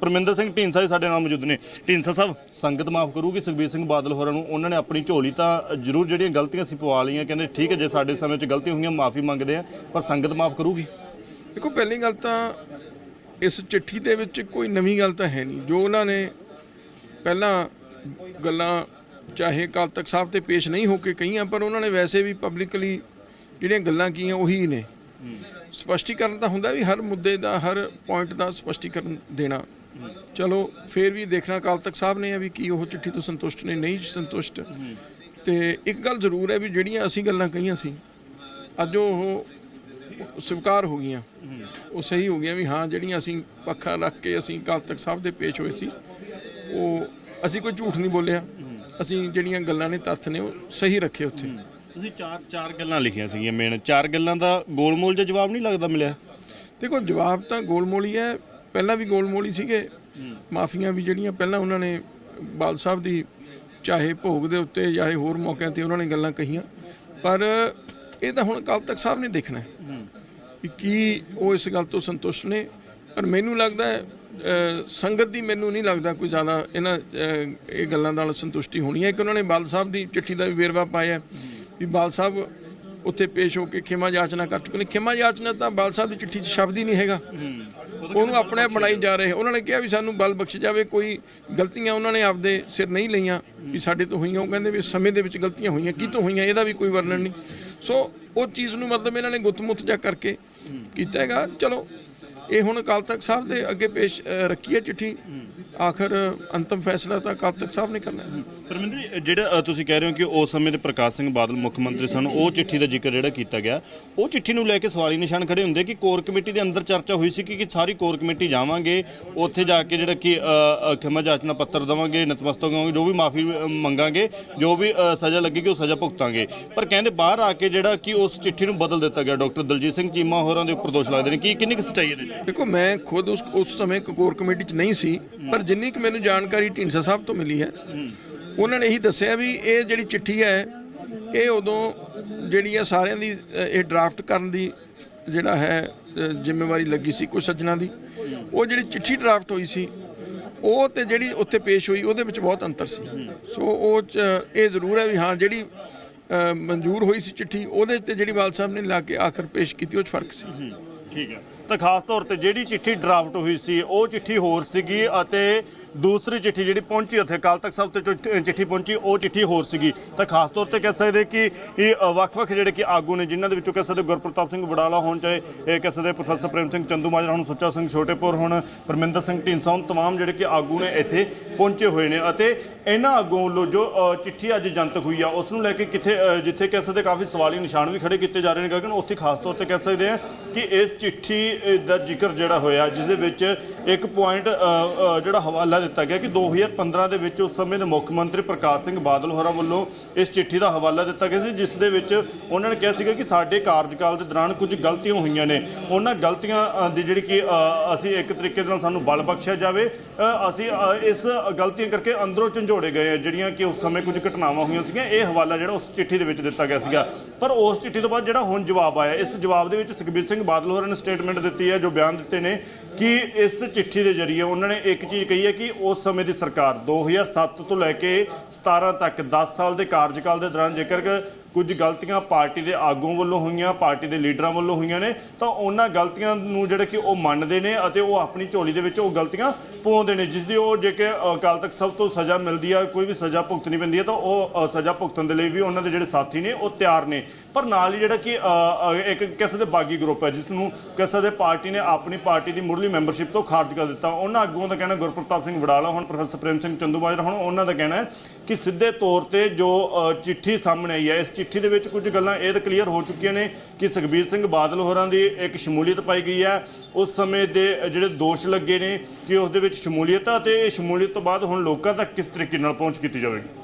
ਪਰਮਿੰਦਰ ਸਿੰਘ ਢੀਂਸਾ ਜੀ ਸਾਡੇ ਨਾਲ ਮੌਜੂਦ ਨੇ। ਢੀਂਸਾ ਸਾਹਿਬ, ਸੰਗਤ ਮਾਫ ਕਰੂਗੀ, ਸੁਖਬੀਰ ਸਿੰਘ ਬਾਦਲ ਹੋਰਾਂ ਨੂੰ। ਉਹਨਾਂ ਨੇ ਆਪਣੀ ਝੋਲੀ ਤਾਂ ਜ਼ਰੂਰ ਜਿਹੜੀਆਂ ਗਲਤੀਆਂ ਸੀ ਪਵਾ ਲਈਆਂ, ਕਹਿੰਦੇ ਠੀਕ ਹੈ, ਜੇ ਸਾਡੇ ਸਮੇਂ 'ਚ ਗਲਤੀ ਹੋਈਆਂ, ਮਾਫੀ ਮੰਗਦੇ ਆ, ਪਰ ਸੰਗਤ ਮਾਫ ਕਰੂਗੀ। ਦੇਖੋ, ਪਹਿਲੀ ਗੱਲ ਤਾਂ ਇਸ ਚਿੱਠੀ ਦੇ ਵਿੱਚ ਕੋਈ ਨਵੀਂ ਗੱਲ ਤਾਂ ਹੈ ਨਹੀਂ। ਜੋ ਉਹਨਾਂ ਨੇ ਪਹਿਲਾਂ ਗੱਲਾਂ, ਚਾਹੇ ਅਕਾਲ ਤਖਤ ਸਾਹਿਬ ਤੇ ਪੇਸ਼ ਨਹੀਂ ਹੋ ਕੇ ਕਹੀਆਂ, ਪਰ ਉਹਨਾਂ ਨੇ ਵੈਸੇ ਵੀ ਪਬਲਿਕਲੀ ਜਿਹੜੀਆਂ ਗੱਲਾਂ ਕੀਆਂ, ਉਹੀ ਨੇ। ਸਪਸ਼ਟੀਕਰਨ ਤਾਂ ਹੁੰਦਾ ਵੀ ਹਰ ਮੁੱਦੇ ਦਾ, ਹਰ ਪੁਆਇੰਟ ਦਾ ਸਪਸ਼ਟੀਕਰਨ ਦੇਣਾ। ਚਲੋ, ਫੇਰ ਵੀ ਦੇਖਣਾ ਅਕਾਲ ਤਖਤ ਸਾਹਿਬ ਨੇ ਆ ਵੀ ਕੀ ਉਹ ਚਿੱਠੀ ਤੋਂ ਸੰਤੁਸ਼ਟ ਨੇ, ਨਹੀਂ ਸੰਤੁਸ਼ਟ। ਤੇ ਇੱਕ ਗੱਲ ਜ਼ਰੂਰ ਹੈ ਵੀ ਜਿਹੜੀਆਂ ਅਸੀਂ ਗੱਲਾਂ ਕਹੀਆਂ ਸੀ, ਅੱਜ ਉਹ ਸਵੀਕਾਰ ਹੋ ਗਈਆਂ। ਉਹ ਸਹੀ ਹੋ ਗਈਆਂ ਵੀ ਹਾਂ, ਜਿਹੜੀਆਂ ਅਸੀਂ ਪੱਖਾ ਰੱਖ ਕੇ ਅਸੀਂ ਅਕਾਲ ਤਖਤ ਸਾਹਿਬ ਦੇ ਪੇਸ਼ ਹੋਏ ਸੀ, ਉਹ ਅਸੀਂ ਕੋਈ ਝੂਠ ਨਹੀਂ ਬੋਲਿਆ। ਅਸੀਂ ਜਿਹੜੀਆਂ ਗੱਲਾਂ ਨੇ ਤੱਥ ਨੇ, ਉਹ ਸਹੀ ਰੱਖੇ ਉੱਥੇ। ਤੁਸੀਂ ਚਾਰ ਚਾਰ ਗੱਲਾਂ ਲਿਖੀਆਂ ਸੀਗੀਆਂ ਮੇਨ ਚਾਰ ਗੱਲਾਂ ਦਾ ਗੋਲਮੋਲ ਜਿਹਾ ਜਵਾਬ ਨਹੀਂ ਲੱਗਦਾ ਮਿਲਿਆ? ਦੇਖੋ ਜਵਾਬ ਤਾਂ ਗੋਲਮੋਲ ਹੀ ਹੈ। ਪਹਿਲਾਂ ਵੀ ਗੋਲਮੋਲ ਹੀ ਸੀਗੇ। ਮਾਫੀਆਂ ਵੀ ਜਿਹੜੀਆਂ ਪਹਿਲਾਂ ਉਹਨਾਂ ਨੇ ਬਾਲ ਸਾਹਿਬ ਦੀ ਚਾਹੇ ਭੋਗ ਦੇ ਉੱਤੇ ਚਾਹੇ ਹੋਰ ਮੌਕਿਆਂ ਤੇ ਉਹਨਾਂ ਨੇ ਗੱਲਾਂ ਕਹੀਆਂ। ਪਰ ਇਹ ਤਾਂ ਹੁਣ ਅਕਾਲ ਤਖਤ ਸਾਹਿਬ ਨੇ ਦੇਖਣਾ ਹੈ ਵੀ ਕੀ ਉਹ ਇਸ ਗੱਲ ਤੋਂ ਸੰਤੁਸ਼ਟ ਨੇ। ਪਰ ਮੈਨੂੰ ਲੱਗਦਾ ਹੈ ਸੰਗਤ ਦੀ ਮੈਨੂੰ ਨਹੀਂ ਲੱਗਦਾ ਕੋਈ ਜ਼ਿਆਦਾ ਇਹਨਾਂ ਇਹ ਗੱਲਾਂ ਨਾਲ ਸੰਤੁਸ਼ਟੀ ਹੋਣੀ ਹੈ। ਕਿ ਉਹਨਾਂ ਨੇ ਬਾਲ ਸਾਹਿਬ ਦੀ ਚਿੱਠੀ ਦਾ ਵੀ ਵੇਰਵਾ ਪਾਇਆ ਵੀ ਬਾਲ ਸਾਹਿਬ ਉੱਥੇ ਪੇਸ਼ ਹੋ ਕੇ ਖਿਮਾ ਯਾਚਨਾ ਕਰ ਚੁੱਕੇ ਨੇ। ਖਿਮਾ ਯਾਚਨਾ ਤਾਂ ਬਾਲ ਸਾਹਿਬ ਦੀ ਚਿੱਠੀ 'ਚ ਸ਼ਬਦ ਹੀ ਨਹੀਂ ਹੈਗਾ। ਉਹਨੂੰ ਆਪਣੇ ਆਪ ਬਣਾਈ ਜਾ ਰਹੇ। ਉਹਨਾਂ ਨੇ ਕਿਹਾ ਵੀ ਸਾਨੂੰ ਬਲ ਬਖਸ਼ ਜਾਵੇ, ਕੋਈ ਗਲਤੀਆਂ ਉਹਨਾਂ ਨੇ ਆਪਦੇ ਸਿਰ ਨਹੀਂ ਲਈਆਂ। ਵੀ ਸਾਡੇ ਤੋਂ ਹੋਈਆਂ। ਉਹ ਕਹਿੰਦੇ ਵੀ ਸਮੇਂ ਦੇ ਵਿੱਚ ਗਲਤੀਆਂ ਹੋਈਆਂ। ਕੀ ਤੋਂ ਹੋਈਆਂ? ਇਹਦਾ ਵੀ ਕੋਈ ਵਰਣਨ ਨਹੀਂ। ਸੋ ਉਹ ਚੀਜ਼ ਨੂੰ ਮਤਲਬ ਇਹਨਾਂ ਨੇ ਗੁੱਤਮੁੱਤ ਜਾ ਕਰਕੇ ਕੀਤਾ ਹੈਗਾ। ਚਲੋ, ਇਹ ਹੁਣ ਅਕਾਲ ਤਖਤ ਸਾਹਿਬ ਦੇ ਅੱਗੇ ਪੇਸ਼ ਰੱਖੀ ਹੈ ਚਿੱਠੀ। ਆਖਰ ਅੰਤਮ ਫੈਸਲਾ ਤਾਂ ਅਕਾਲ ਤਖਤ ਸਾਹਿਬ ਨੇ ਕਰਨਾ ਹੈ। ਪਰਮਿੰਦਰ ਜੀ, ਜਿਹੜਾ ਅ, ਤੁਸੀਂ ਕਹਿ ਰਹੇ ਹੋ ਕਿ ਉਸ ਸਮੇਂ ਦੇ ਪ੍ਰਕਾਸ਼ ਸਿੰਘ ਬਾਦਲ ਮੁੱਖ ਮੰਤਰੀ ਸਨ ਉਹ ਚਿੱਠੀ ਦਾ ਜ਼ਿਕਰ ਜਿਹੜਾ ਕੀਤਾ ਗਿਆ ਉਹ ਚਿੱਠੀ ਨੂੰ ਲੈ ਕੇ ਸਵਾਲੀ ਨਿਸ਼ਾਨ ਖੜੇ ਹੁੰਦੇ ਕਿ ਕੋਰ ਕਮੇਟੀ ਦੇ ਅੰਦਰ ਚਰਚਾ ਹੋਈ ਸੀ ਕਿ ਕਿ ਸਾਰੀ ਕੋਰ ਕਮੇਟੀ ਜਾਵਾਂਗੇ ਉੱਥੇ ਜਾ ਕੇ ਜਿਹੜਾ ਕਿ ਅ, ਅ, ਖਿਮਾ ਜਾਚਨਾ ਪੱਤਰ ਦੇਵਾਂਗੇ ਨਤਮਸਤਕ ਹੋਵਾਂਗੇ ਜੋ ਵੀ ਮਾਫੀ ਮੰਗਾਂਗੇ ਜੋ ਵੀ ਅ, ਸਜ਼ਾ ਲੱਗੇਗੀ ਉਹ ਸਜ਼ਾ ਭੁਗਤਾਂਗੇ। ਪਰ ਕਹਿੰਦੇ ਬਾਹਰ ਆ ਕੇ ਜਿਹੜਾ ਕਿ ਉਸ ਚਿੱਠੀ ਨੂੰ ਬਦਲ ਦਿੱਤਾ ਗਿਆ ਡਾਕਟਰ ਦਲਜੀਤ ਸਿੰਘ ਚੀਮਾ ਹੋਰਾਂ ਦੇ ਉੱਪਰ ਦੋਸ਼ ਲੱਗਦੇ ਨੇ। ਕਿ ਕਿੰਨੀ ਕੁ ਸੱਚਾਈ ਇਹਦੇ 'ਚ ਦੇਖੋ ਮੈਂ ਖੁਦ ਉਸ ਉਸ ਸਮੇਂ ਇੱਕ ਕੋਰ ਕਮੇਟੀ 'ਚ ਨਹੀਂ ਸੀ ਪਰ ਜਿੰਨੀ ਕਿ ਮੈਨੂੰ ਜਾਣਕਾਰੀ ਢੀਂਡਸਾ ਸਾਹਿਬ ਤੋਂ ਮਿਲੀ ਹੈ ਉਹਨਾਂ ਨੇ ਇਹੀ ਦੱਸਿਆ ਵੀ ਇਹ ਜਿਹੜੀ ਚਿੱਠੀ ਹੈ, ਇਹ ਉਦੋਂ ਜਿਹੜੀ ਹੈ ਸਾਰਿਆਂ ਦੀ ਇਹ ਡਰਾਫਟ ਕਰਨ ਦੀ ਜਿਹੜਾ ਹੈ ਜ਼ਿੰਮੇਵਾਰੀ ਲੱਗੀ ਸੀ ਕੋਈ ਸੱਜਣਾ ਦੀ। ਉਹ ਜਿਹੜੀ ਚਿੱਠੀ ਡਰਾਫਟ ਹੋਈ ਸੀ, ਉਹ ਤੇ ਜਿਹੜੀ ਉੱਥੇ ਪੇਸ਼ ਹੋਈ, ਉਹਦੇ ਵਿੱਚ ਬਹੁਤ ਅੰਤਰ ਸੀ। ਸੋ ਉਹ 'ਚ, ਇਹ ਜ਼ਰੂਰ ਹੈ ਵੀ ਹਾਂ, ਜਿਹੜੀ ਮਨਜ਼ੂਰ ਹੋਈ ਸੀ ਚਿੱਠੀ, ਉਹਦੇ ਤੇ ਜਿਹੜੀ ਵਾਲ ਸਾਹਿਬ ਨੇ ਲਾ ਕੇ ਆਖਰ ਪੇਸ਼ ਕੀਤੀ, ਉਹ 'ਚ ਫ਼ਰਕ ਸੀ। ਠੀਕ ਹੈ। ਤਾਂ ਖਾਸ ਤੌਰ ਤੇ ਜਿਹੜੀ ਚਿੱਠੀ ਡਰਾਫਟ ਹੋਈ ਸੀ, ਉਹ ਚਿੱਠੀ ਹੋਰ ਸੀਗੀ ਅਤੇ ਦੂਸਰੀ ਚਿੱਠੀ ਜਿਹੜੀ ਪਹੁੰਚੀ ਉੱਥੇ ਅਕਾਲ ਤਖਤ ਸਾਹਿਬ ਤੇ ਜੋ ਚਿੱਠੀ ਪਹੁੰਚੀ, ਉਹ ਚਿੱਠੀ ਹੋਰ ਸੀਗੀ। ਤਾਂ ਖਾਸ ਤੌਰ ਤੇ ਕਹਿ ਸਕਦੇ ਕਿ ਇਹ ਵੱਖ-ਵੱਖ ਜਿਹੜੇ ਕਿ ਆਗੂ ਨੇ, ਜਿਨ੍ਹਾਂ ਦੇ ਵਿੱਚੋਂ ਕਹਿ ਸਕਦੇ ਗੁਰਪ੍ਰਤਾਪ ਸਿੰਘ ਵਡਾਲਾ ਹੋਣ, ਚਾਹੇ ਇਹ ਕਹਿ ਸਕਦੇ ਪ੍ਰੋਫੈਸਰ ਪ੍ਰੇਮ ਸਿੰਘ ਚੰਦੂ ਮਾਜਰਾ ਹੁਣ, ਸੁੱਚਾ ਸਿੰਘ ਛੋਟੇਪੁਰ ਹੁਣ, ਪਰਮਿੰਦਰ ਸਿੰਘ ਢੀਂਸਾ ਹੁਣ, ਤਮਾਮ ਜਿਹੜੇ ਕਿ ਆਗੂ ਨੇ ਇੱਥੇ ਪਹੁੰਚੇ ਹੋਏ ਨੇ ਅਤੇ ਇਹਨਾਂ ਆਗੂਆਂ ਵੱਲੋਂ ਜੋ ਚਿੱਠੀ ਅੱਜ ਜਨਤਕ ਹੋਈ ਆ, ਉਸ ਨੂੰ ਲੈ ਕੇ ਕਿੱਥੇ ਜਿੱਥੇ ਕਹਿ ਸਕਦੇ ਕਾਫੀ ਸਵਾਲੀ ਨਿਸ਼ਾਨ ਵੀ ਖੜੇ ਕੀਤੇ ਜਾ ਰਹੇ ਨੇ ਗਗਨ ਉੱਥੇ ਖਾਸ ਤੌਰ ਤੇ ਕਹਿ ਸਕਦੇ ਆ ਕਿ ਇਸ ਚਿੱਠੀ ਦਾ ਜ਼ਿਕਰ ਜਿਹੜਾ ਹੋਇਆ, ਜਿਸ ਦੇ ਵਿੱਚ ਇੱਕ ਪੁਆਇੰਟ ਜਿਹੜਾ ਹਵਾਲਾ ਦਿੱਤਾ ਗਿਆ ਕਿ 2015 ਦੇ ਵਿੱਚ ਉਸ ਸਮੇਂ ਦੇ ਮੁੱਖ ਮੰਤਰੀ ਪ੍ਰਕਾਸ਼ ਸਿੰਘ ਬਾਦਲ ਹੋਰਾਂ ਵੱਲੋਂ ਇਸ ਚਿੱਠੀ ਦਾ ਹਵਾਲਾ ਦਿੱਤਾ ਗਿਆ ਸੀ, ਜਿਸ ਦੇ ਵਿੱਚ ਉਹਨਾਂ ਨੇ ਕਿਹਾ ਸੀਗਾ ਕਿ ਸਾਡੇ ਕਾਰਜਕਾਲ ਦੇ ਦੌਰਾਨ ਕੁਝ ਗਲਤੀਆਂ ਹੋਈਆਂ ਨੇ। ਉਹਨਾਂ ਗਲਤੀਆਂ ਦੀ ਜਿਹੜੀ ਕਿ ਅਸੀਂ ਇੱਕ ਤਰੀਕੇ ਦੇ ਨਾਲ ਸਾਨੂੰ ਬਲ ਬਖਸ਼ਿਆ ਜਾਵੇ ਅਸੀਂ ਇਸ ਗਲਤੀਆਂ ਕਰਕੇ ਅੰਦਰੋਂ ਝੰਜੋੜੇ ਗਏ ਆ ਜਿਹੜੀਆਂ ਕਿ ਉਸ ਸਮੇਂ ਕੁਝ ਘਟਨਾਵਾਂ ਹੋਈਆਂ ਸੀਗੀਆਂ। ਇਹ ਹਵਾਲਾ ਜਿਹੜਾ ਉਸ ਚਿੱਠੀ ਦੇ ਵਿੱਚ ਦਿੱਤਾ ਗਿਆ ਸੀਗਾ। ਪਰ ਉਸ ਚਿੱਠੀ ਤੋਂ ਬਾਅਦ ਜਿਹੜਾ ਹੁਣ ਜਵਾਬ ਆਇਆ, ਇਸ ਜਵਾਬ ਦੇ ਵਿੱਚ ਸੁਖਬੀਰ ਸਿੰਘ ਬਾਦਲ ਹੋਰਾਂ ਨੇ ਸਟੇਟਮੈਂਟ ਦਿੱਤੀ ਹੈ ਜੋ ਬਿਆਨ ਦਿੱਤੇ ਨੇ। ਕਿ ਇਸ ਚਿੱਠੀ ਦੇ ਜ਼ਰੀਏ ਉਹਨਾਂ ਨੇ ਇੱਕ ਚੀਜ਼ ਕਹੀ ਹੈ ਕਿ ਉਸ ਸਮੇਂ ਦੀ ਸਰਕਾਰ 2007 ਤੋਂ ਲੈ ਕੇ 17 ਤੱਕ 10 ਸਾਲ ਦੇ ਕਾਰਜਕਾਲ ਦੇ ਦੌਰਾਨ ਜੇਕਰ ਕੁਝ ਗਲਤੀਆਂ ਪਾਰਟੀ ਦੇ ਆਗੂਆਂ ਵੱਲੋਂ ਹੋਈਆਂ, ਪਾਰਟੀ ਦੇ ਲੀਡਰਾਂ ਵੱਲੋਂ ਹੋਈਆਂ ਨੇ, ਤਾਂ ਉਹਨਾਂ ਗਲਤੀਆਂ ਨੂੰ ਜਿਹੜੇ ਕਿ ਉਹ ਮੰਨਦੇ ਨੇ ਅਤੇ ਉਹ ਆਪਣੀ ਝੋਲੀ ਦੇ ਵਿੱਚ ਉਹ ਗਲਤੀਆਂ ਪਾਉਂਦੇ ਨੇ, ਜਿਸ ਦੀ ਉਹ ਜੇ ਕਿ ਅਕਾਲ ਤੱਕ ਸਭ ਤੋਂ ਸਜ਼ਾ ਮਿਲਦੀ ਆ, ਕੋਈ ਵੀ ਸਜ਼ਾ ਭੁਗਤਣੀ ਪੈਂਦੀ ਹੈ ਤਾਂ ਉਹ ਸਜ਼ਾ ਭੁਗਤਣ ਦੇ ਲਈ ਵੀ ਉਹਨਾਂ ਦੇ ਜਿਹੜੇ ਸਾਥੀ ਨੇ ਉਹ ਤਿਆਰ ਨੇ। ਪਰ ਨਾਲ ਹੀ ਜਿਹੜਾ ਕਿ ਇੱਕ ਕਿਸੇ ਦੇ ਬਾਗੀ ਗਰੁੱਪ ਹੈ, ਜਿਸ ਨੂੰ ਕਿਸੇ ਦੇ ਪਾਰਟੀ ਨੇ ਆਪਣੀ ਪਾਰਟੀ ਦੀ ਮੁੱਢਲੀ ਮੈਂਬਰਸ਼ਿਪ ਤੋਂ ਖਾਰਜ ਕਰ ਦਿੱਤਾ। ਉਹਨਾਂ ਆਗੂਆਂ ਦਾ ਕਹਿਣਾ ਗੁਰਪ੍ਰਤਾਪ ਸਿੰਘ ਵਡਾਲਾ ਹੁਣ ਪ੍ਰੋਫੈਸਰ ਪ੍ਰੇਮ ਸਿੰਘ ਚੰਦੂਮਾਜਰਾ ਹੁਣ ਉਹਨਾਂ ਦਾ ਕਹਿਣਾ ਹੈ ਕਿ ਸਿੱਧੇ ਤੌਰ ਤੇ ਜੋ ਚਿੱਠੀ ਸਾਹਮਣੇ ਆਈ ਹੈ, ਇਸ ਚਿੱਠੀ ਦੇ ਵਿੱਚ ਕੁਝ ਗੱਲਾਂ ਇਹ ਤਾਂ ਕਲੀਅਰ ਹੋ ਚੁੱਕੀਆਂ ਨੇ ਕਿ ਸੁਖਬੀਰ ਸਿੰਘ ਬਾਦਲ ਹੋਰਾਂ ਦੀ ਇੱਕ ਸ਼ਮੂਲੀਅਤ ਪਾਈ ਗਈ ਹੈ। ਉਸ ਸਮੇਂ ਦੇ ਜਿਹੜੇ ਦੋਸ਼ ਲੱਗੇ ਨੇ ਕਿ ਉਸ ਦੇ ਵਿੱਚ ਸ਼ਮੂਲੀਅਤ ਆ ਤੇ ਇਹ ਸ਼ਮੂਲੀਅਤ ਤੋਂ ਬਾਅਦ ਹੁਣ ਲੋਕਾਂ ਤੱਕ ਕਿਸ ਤਰੀਕੇ ਨਾਲ ਪਹੁੰਚ ਕੀਤੀ ਜਾਵੇਗੀ?